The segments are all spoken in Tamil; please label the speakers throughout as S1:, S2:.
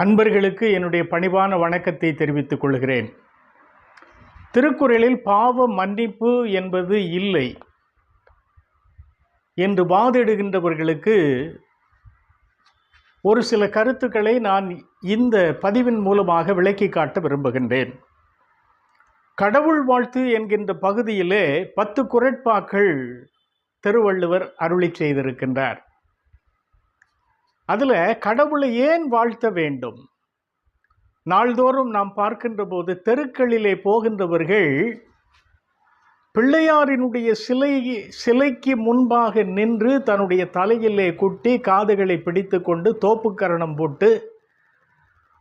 S1: அன்பர்களுக்கு என்னுடைய பணிவான வணக்கத்தை தெரிவித்துக் கொள்கிறேன் திருக்குறளில் பாவ மன்னிப்பு என்பது இல்லை என்று வாதிடுகின்றவர்களுக்கு ஒரு சில கருத்துக்களை நான் இந்த பதிவின் மூலமாக விளக்கி காட்ட விரும்புகின்றேன் கடவுள் வாழ்த்து என்கின்ற பகுதியிலே பத்து குரட்பாக்கள் திருவள்ளுவர் அருளி செய்திருக்கின்றார் அதில் கடவுளை ஏன் வாழ்த்த வேண்டும் நாள்தோறும் நாம் பார்க்கின்ற போது தெருக்களிலே போகின்றவர்கள் பிள்ளையாரினுடைய சிலை சிலைக்கு முன்பாக நின்று தன்னுடைய தலையிலே குட்டி காதுகளை பிடித்து கொண்டு தோப்புக்கரணம் போட்டு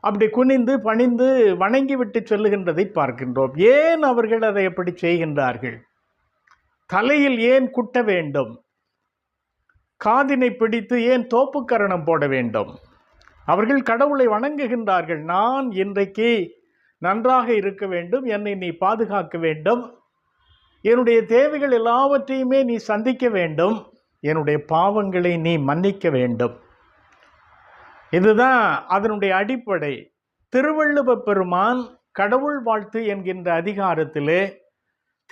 S1: அப்படி குனிந்து பணிந்து வணங்கிவிட்டு சொல்லுகின்றதை பார்க்கின்றோம் ஏன் அவர்கள் அதை எப்படி செய்கின்றார்கள் தலையில் ஏன் குட்ட வேண்டும் காதினை பிடித்து ஏன் தோப்புக்கரணம் போட வேண்டும் அவர்கள் கடவுளை வணங்குகின்றார்கள் நான் இன்றைக்கு நன்றாக இருக்க வேண்டும் என்னை நீ பாதுகாக்க வேண்டும் என்னுடைய தேவைகள் எல்லாவற்றையுமே நீ சந்திக்க வேண்டும் என்னுடைய பாவங்களை நீ மன்னிக்க வேண்டும் இதுதான் அதனுடைய அடிப்படை திருவள்ளுவ பெருமான் கடவுள் வாழ்த்து என்கின்ற அதிகாரத்திலே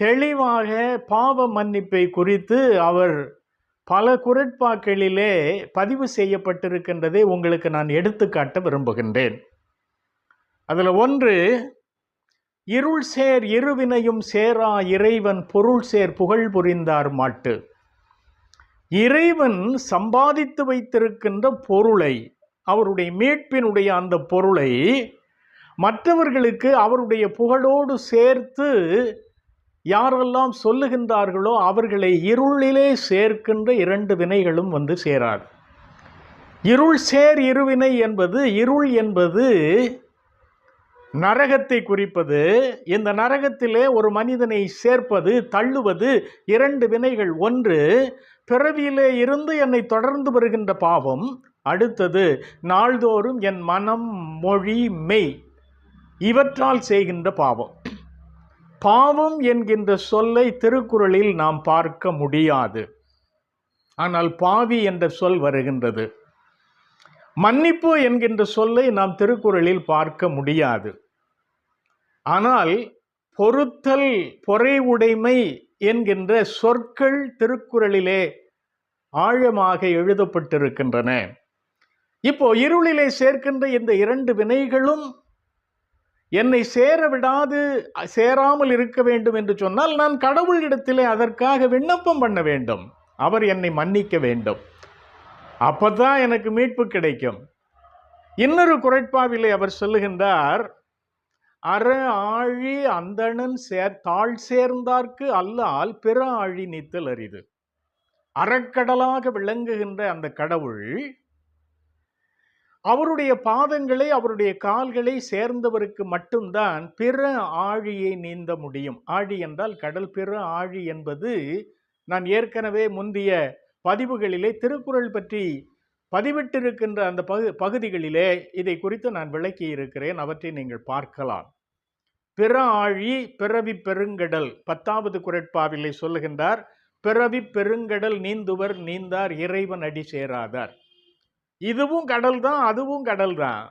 S1: தெளிவாக பாவ மன்னிப்பை குறித்து அவர் பல குரட்பாக்களிலே பதிவு செய்யப்பட்டிருக்கின்றதை உங்களுக்கு நான் எடுத்துக்காட்ட விரும்புகின்றேன் அதில் ஒன்று இருள் சேர் இருவினையும் சேரா இறைவன் பொருள் சேர் புகழ் புரிந்தார் மாட்டு இறைவன் சம்பாதித்து வைத்திருக்கின்ற பொருளை அவருடைய மீட்பினுடைய அந்த பொருளை மற்றவர்களுக்கு அவருடைய புகழோடு சேர்த்து யாரெல்லாம் சொல்லுகின்றார்களோ அவர்களை இருளிலே சேர்க்கின்ற இரண்டு வினைகளும் வந்து சேராது இருள் சேர் இருவினை என்பது இருள் என்பது நரகத்தை குறிப்பது இந்த நரகத்திலே ஒரு மனிதனை சேர்ப்பது தள்ளுவது இரண்டு வினைகள் ஒன்று பிறவியிலே இருந்து என்னை தொடர்ந்து வருகின்ற பாவம் அடுத்தது நாள்தோறும் என் மனம் மொழி மெய் இவற்றால் செய்கின்ற பாவம் பாவம் என்கின்ற சொல்லை திருக்குறளில் நாம் பார்க்க முடியாது ஆனால் பாவி என்ற சொல் வருகின்றது மன்னிப்பு என்கின்ற சொல்லை நாம் திருக்குறளில் பார்க்க முடியாது ஆனால் பொறுத்தல் பொறை உடைமை என்கின்ற சொற்கள் திருக்குறளிலே ஆழமாக எழுதப்பட்டிருக்கின்றன இப்போ இருளிலே சேர்க்கின்ற இந்த இரண்டு வினைகளும் என்னை சேர விடாது சேராமல் இருக்க வேண்டும் என்று சொன்னால் நான் கடவுளிடத்திலே அதற்காக விண்ணப்பம் பண்ண வேண்டும் அவர் என்னை மன்னிக்க வேண்டும் அப்போ தான் எனக்கு மீட்பு கிடைக்கும் இன்னொரு குறைப்பாவிலே அவர் சொல்லுகின்றார் அற ஆழி அந்தணன் சே தாழ் சேர்ந்தார்க்கு அல்லால் பிற ஆழி நீத்தல் அரிது அறக்கடலாக விளங்குகின்ற அந்த கடவுள் அவருடைய பாதங்களை அவருடைய கால்களை சேர்ந்தவருக்கு மட்டும்தான் பிற ஆழியை நீந்த முடியும் ஆழி என்றால் கடல் பிற ஆழி என்பது நான் ஏற்கனவே முந்தைய பதிவுகளிலே திருக்குறள் பற்றி பதிவிட்டிருக்கின்ற அந்த பகு பகுதிகளிலே இதை குறித்து நான் விளக்கி இருக்கிறேன் அவற்றை நீங்கள் பார்க்கலாம் பிற ஆழி பிறவி பெருங்கடல் பத்தாவது குரட்பாவிலே சொல்லுகின்றார் பிறவி பெருங்கடல் நீந்துவர் நீந்தார் இறைவன் அடி சேராதார் இதுவும் கடல் தான் அதுவும் கடல் தான்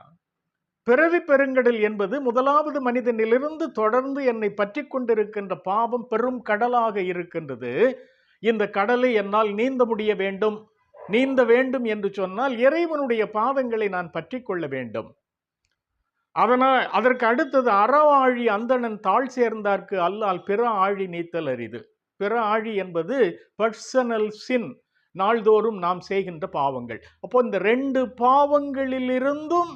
S1: பிறவி பெருங்கடல் என்பது முதலாவது மனிதனிலிருந்து தொடர்ந்து என்னை பற்றி கொண்டிருக்கின்ற பாவம் பெரும் கடலாக இருக்கின்றது இந்த கடலை என்னால் நீந்த முடிய வேண்டும் நீந்த வேண்டும் என்று சொன்னால் இறைவனுடைய பாவங்களை நான் பற்றி கொள்ள வேண்டும் அதனால் அதற்கு அடுத்தது அறவாழி அந்தணன் தாழ் சேர்ந்தார்க்கு அல்லால் பிற ஆழி நீத்தல் அரிது பிற ஆழி என்பது பர்சனல் சின் நாள்தோறும் நாம் செய்கின்ற பாவங்கள் அப்போ இந்த ரெண்டு பாவங்களிலிருந்தும்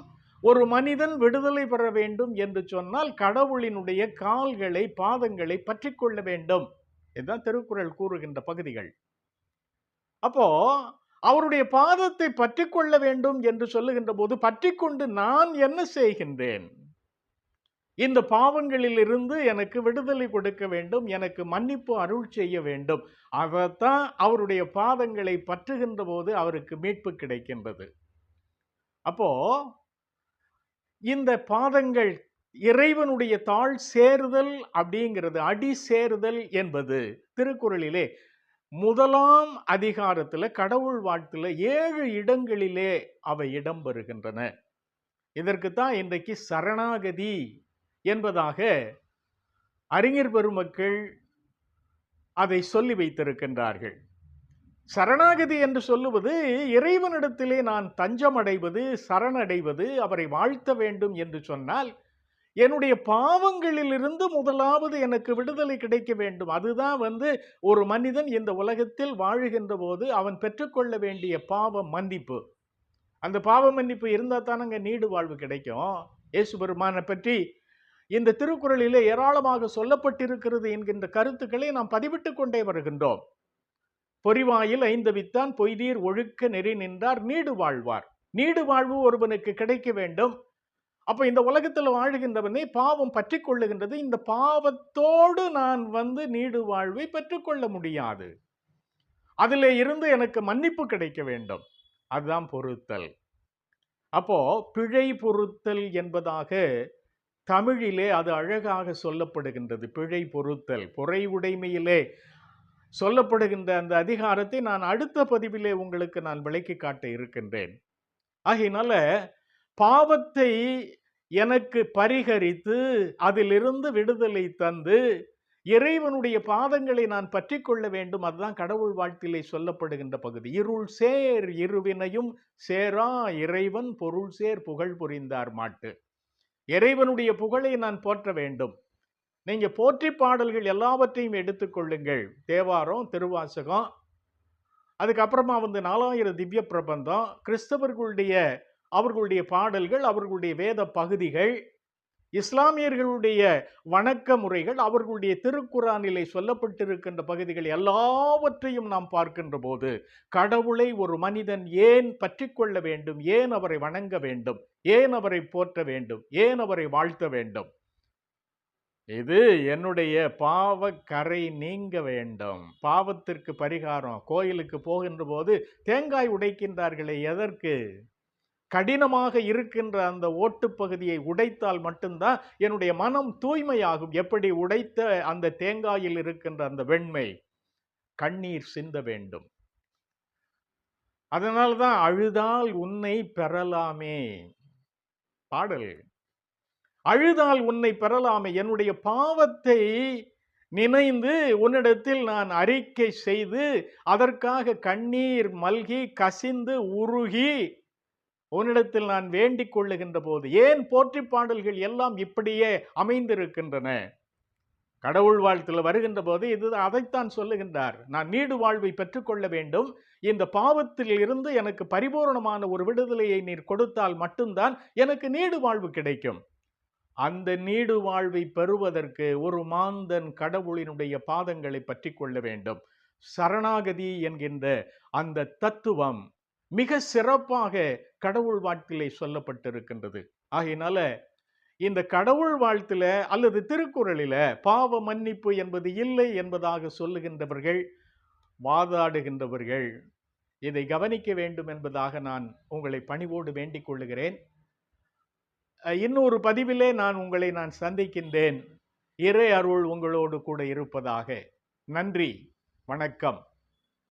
S1: ஒரு மனிதன் விடுதலை பெற வேண்டும் என்று சொன்னால் கடவுளினுடைய கால்களை பாதங்களை பற்றி கொள்ள வேண்டும் என்றுதான் திருக்குறள் கூறுகின்ற பகுதிகள் அப்போ அவருடைய பாதத்தை பற்றி கொள்ள வேண்டும் என்று சொல்லுகின்ற போது பற்றி கொண்டு நான் என்ன செய்கின்றேன் இந்த பாவங்களிலிருந்து எனக்கு விடுதலை கொடுக்க வேண்டும் எனக்கு மன்னிப்பு அருள் செய்ய வேண்டும் அதைத்தான் அவருடைய பாதங்களை பற்றுகின்ற போது அவருக்கு மீட்பு கிடைக்கின்றது அப்போ இந்த பாதங்கள் இறைவனுடைய தாழ் சேருதல் அப்படிங்கிறது அடி சேருதல் என்பது திருக்குறளிலே முதலாம் அதிகாரத்தில் கடவுள் வாழ்த்தில் ஏழு இடங்களிலே அவை இடம்பெறுகின்றன இதற்குத்தான் இன்றைக்கு சரணாகதி என்பதாக அறிஞர் பெருமக்கள் அதை சொல்லி வைத்திருக்கின்றார்கள் சரணாகதி என்று சொல்லுவது இறைவனிடத்திலே நான் தஞ்சமடைவது சரணடைவது அவரை வாழ்த்த வேண்டும் என்று சொன்னால் என்னுடைய பாவங்களிலிருந்து முதலாவது எனக்கு விடுதலை கிடைக்க வேண்டும் அதுதான் வந்து ஒரு மனிதன் இந்த உலகத்தில் வாழுகின்ற போது அவன் பெற்றுக்கொள்ள வேண்டிய பாவ மன்னிப்பு அந்த பாவ மன்னிப்பு இருந்தால் தானங்க நீடு வாழ்வு கிடைக்கும் இயேசு பெருமானை பற்றி இந்த திருக்குறளிலே ஏராளமாக சொல்லப்பட்டிருக்கிறது என்கின்ற கருத்துக்களை நாம் பதிவிட்டு கொண்டே வருகின்றோம் பொறிவாயில் ஐந்து வித்தான் பொய்தீர் ஒழுக்க நெறி நின்றார் நீடு வாழ்வார் நீடு வாழ்வு ஒருவனுக்கு கிடைக்க வேண்டும் அப்போ இந்த உலகத்தில் வாழ்கின்றவனை பாவம் பற்றி கொள்ளுகின்றது இந்த பாவத்தோடு நான் வந்து நீடு வாழ்வை பெற்றுக்கொள்ள முடியாது அதில் இருந்து எனக்கு மன்னிப்பு கிடைக்க வேண்டும் அதுதான் பொருத்தல் அப்போ பிழை பொருத்தல் என்பதாக தமிழிலே அது அழகாக சொல்லப்படுகின்றது பிழை பொருத்தல் பொறை உடைமையிலே சொல்லப்படுகின்ற அந்த அதிகாரத்தை நான் அடுத்த பதிவிலே உங்களுக்கு நான் விளக்கி காட்ட இருக்கின்றேன் ஆகினால பாவத்தை எனக்கு பரிகரித்து அதிலிருந்து விடுதலை தந்து இறைவனுடைய பாதங்களை நான் பற்றி கொள்ள வேண்டும் அதுதான் கடவுள் வாழ்த்திலே சொல்லப்படுகின்ற பகுதி இருள் சேர் இருவினையும் சேரா இறைவன் பொருள் சேர் புகழ் புரிந்தார் மாட்டு இறைவனுடைய புகழை நான் போற்ற வேண்டும் நீங்கள் போற்றி பாடல்கள் எல்லாவற்றையும் எடுத்துக்கொள்ளுங்கள் தேவாரம் திருவாசகம் அதுக்கப்புறமா வந்து நாலாயிரம் திவ்ய பிரபந்தம் கிறிஸ்தவர்களுடைய அவர்களுடைய பாடல்கள் அவர்களுடைய வேத பகுதிகள் இஸ்லாமியர்களுடைய வணக்க முறைகள் அவர்களுடைய திருக்குறானிலே சொல்லப்பட்டிருக்கின்ற பகுதிகள் எல்லாவற்றையும் நாம் பார்க்கின்ற போது கடவுளை ஒரு மனிதன் ஏன் பற்றி கொள்ள வேண்டும் ஏன் அவரை வணங்க வேண்டும் ஏன் அவரை போற்ற வேண்டும் ஏன் அவரை வாழ்த்த வேண்டும் இது என்னுடைய பாவக்கரை நீங்க வேண்டும் பாவத்திற்கு பரிகாரம் கோயிலுக்கு போகின்ற போது தேங்காய் உடைக்கின்றார்களே எதற்கு கடினமாக இருக்கின்ற அந்த ஓட்டு பகுதியை உடைத்தால் மட்டும்தான் என்னுடைய மனம் தூய்மையாகும் எப்படி உடைத்த அந்த தேங்காயில் இருக்கின்ற அந்த வெண்மை கண்ணீர் சிந்த வேண்டும் அதனால தான் அழுதால் உன்னை பெறலாமே பாடல் அழுதால் உன்னை பெறலாமே என்னுடைய பாவத்தை நினைந்து உன்னிடத்தில் நான் அறிக்கை செய்து அதற்காக கண்ணீர் மல்கி கசிந்து உருகி உன்னிடத்தில் நான் வேண்டிக் கொள்ளுகின்ற போது ஏன் போற்றி பாடல்கள் எல்லாம் இப்படியே அமைந்திருக்கின்றன கடவுள் வாழ்த்தில் வருகின்ற போது இது அதைத்தான் சொல்லுகின்றார் நான் நீடு வாழ்வை பெற்றுக்கொள்ள வேண்டும் இந்த பாவத்தில் இருந்து எனக்கு பரிபூர்ணமான ஒரு விடுதலையை நீர் கொடுத்தால் மட்டும்தான் எனக்கு நீடு வாழ்வு கிடைக்கும் அந்த நீடு வாழ்வை பெறுவதற்கு ஒரு மாந்தன் கடவுளினுடைய பாதங்களை பற்றி கொள்ள வேண்டும் சரணாகதி என்கின்ற அந்த தத்துவம் மிக சிறப்பாக கடவுள் வாழ்த்திலே சொல்லப்பட்டிருக்கின்றது ஆகையினால இந்த கடவுள் வாழ்த்துல அல்லது திருக்குறளில பாவ மன்னிப்பு என்பது இல்லை என்பதாக சொல்லுகின்றவர்கள் வாதாடுகின்றவர்கள் இதை கவனிக்க வேண்டும் என்பதாக நான் உங்களை பணிவோடு வேண்டிக் கொள்ளுகிறேன் இன்னொரு பதிவிலே நான் உங்களை நான் சந்திக்கின்றேன் இறை அருள் உங்களோடு கூட இருப்பதாக நன்றி வணக்கம்